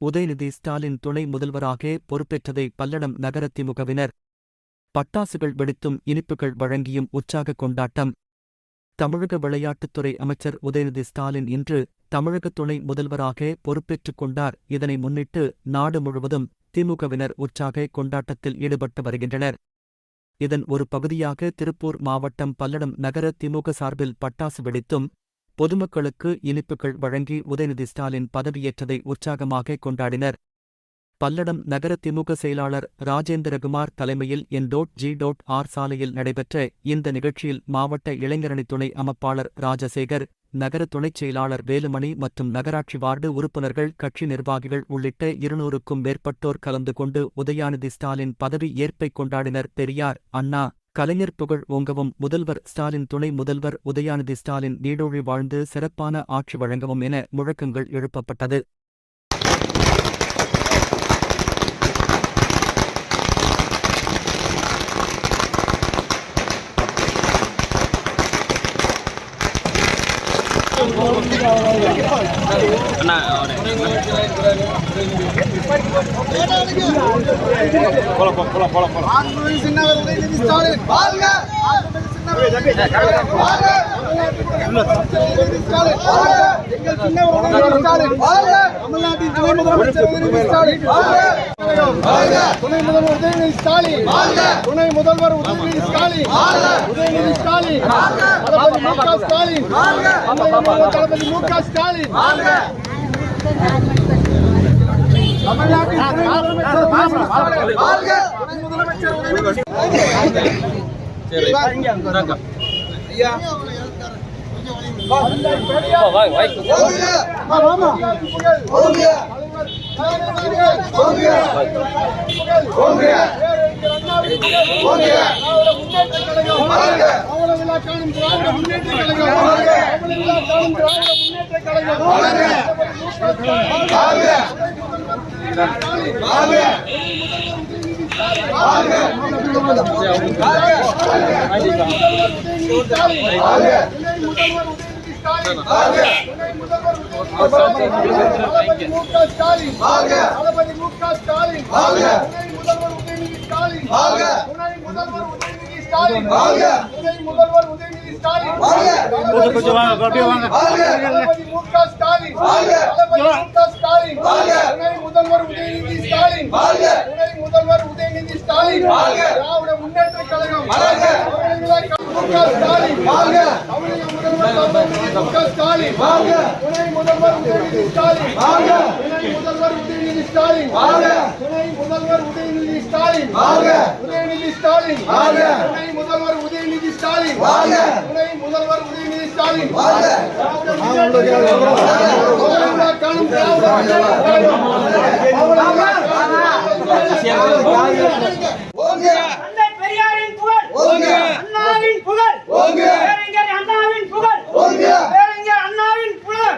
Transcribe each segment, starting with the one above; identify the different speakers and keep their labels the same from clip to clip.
Speaker 1: உதயநிதி ஸ்டாலின் துணை முதல்வராக பொறுப்பேற்றதை பல்லடம் நகர திமுகவினர் பட்டாசுகள் வெடித்தும் இனிப்புகள் வழங்கியும் உற்சாக கொண்டாட்டம். தமிழக விளையாட்டுத்துறை அமைச்சர் உதயநிதி ஸ்டாலின் இன்று தமிழக துணை முதல்வராக பொறுப்பேற்றுக் கொண்டார். இதனை முன்னிட்டு நாடு முழுவதும் திமுகவினர் உற்சாக கொண்டாட்டத்தில் ஈடுபட்டு வருகின்றனர். இதன் ஒரு பகுதியாக திருப்பூர் மாவட்டம் பல்லடம் நகர திமுக சார்பில் பட்டாசு வெடித்தும் பொதுமக்களுக்கு இனிப்புகள் வழங்கி உதயநிதி ஸ்டாலின் பதவியேற்றதை உற்சாகமாக கொண்டாடினர். பல்லடம் நகர திமுக செயலாளர் ராஜேந்திரகுமார் தலைமையில் N dot G dot R சாலையில் நடைபெற்ற இந்த நிகழ்ச்சியில் மாவட்ட இளைஞரணி துணை அமைப்பாளர் ராஜசேகர் நகர துணைச் செயலாளர் வேலுமணி மற்றும் நகராட்சி வார்டு உறுப்பினர்கள் கட்சி நிர்வாகிகள் உள்ளிட்ட இருநூறுக்கும் மேற்பட்டோர் கலந்து கொண்டு உதயாநிதி ஸ்டாலின் பதவி ஏற்பை கொண்டாடினர். பெரியார் அண்ணா கலைஞர் புகழ் ஓங்கவும் முதல்வர் ஸ்டாலின் துணை முதல்வர் உதயாநிதி ஸ்டாலின் நீடோழி வாழ்ந்து சிறப்பான ஆட்சி வழங்கவும் என முழக்கங்கள் எழுப்பப்பட்டது
Speaker 2: ஆண்மை சின்னவர் உதயநிதி ஸ்டாலின் வாழ்க ஆண்மை சின்னவர் வாழ்க உதயநிதி ஸ்டாலின் வாழ்க எங்கள் சின்னவர் உதயநிதி ஸ்டாலின் வாழ்க தமிழ்நாட்டின் துணை முதலமைச்சர் ஸ்டாலின் வாழ்க துணை முதல்வர் உதயநிதி ஸ்டாலின். துணை முதல்வர் உதயநிதி ஸ்டாலின். உதயநிதி ஸ்டாலின். தளபதி மு க ஸ்டாலின். தளபதி மு க ஸ்டாலின். முதலமைச்சர் உதயநிதி ஸ்டாலின் வாழ்க உதயநிதி ஸ்டாலின் தளபதி துணை முதல்வர் உதயநிதி ஸ்டாலின் துணை முதல்வர் உதயநிதி ஸ்டாலின் துணை முதல்வர் உதயநிதி ஸ்டாலின் தளபதி மு க ஸ்டாலின் தளபதி மு க ஸ்டாலின் துணை முதல்வர் உதயநிதி ஸ்டாலின் துணை முதல்வர் உதயநிதி ஸ்டாலின் திராவிட முன்னேற்ற கழகம் மு க ஸ்டாலின் தமிழக முதல்வர் மு க ஸ்டாலின் துணை முதல்வர் உதயநிதி ஸ்டாலின் துணை முதல்வர் உதயநிதி ஸ்டாலின் துணை முதல்வர் உதயநிதி ஸ்டாலின். வாழ்க உதயநிதி ஸ்டாலின். வாழ்க துணை முதல்வர் உதயநிதி ஸ்டாலின். வாழ்க துணை முதல்வர் உதயநிதி ஸ்டாலின். வாழ்க காணும் பெரியாரின் புகழ் அண்ணாவின் புகழ். அண்ணாவின் புகழ். அண்ணாவின் புகழ்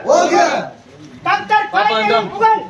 Speaker 2: கத்தர் புகழ்.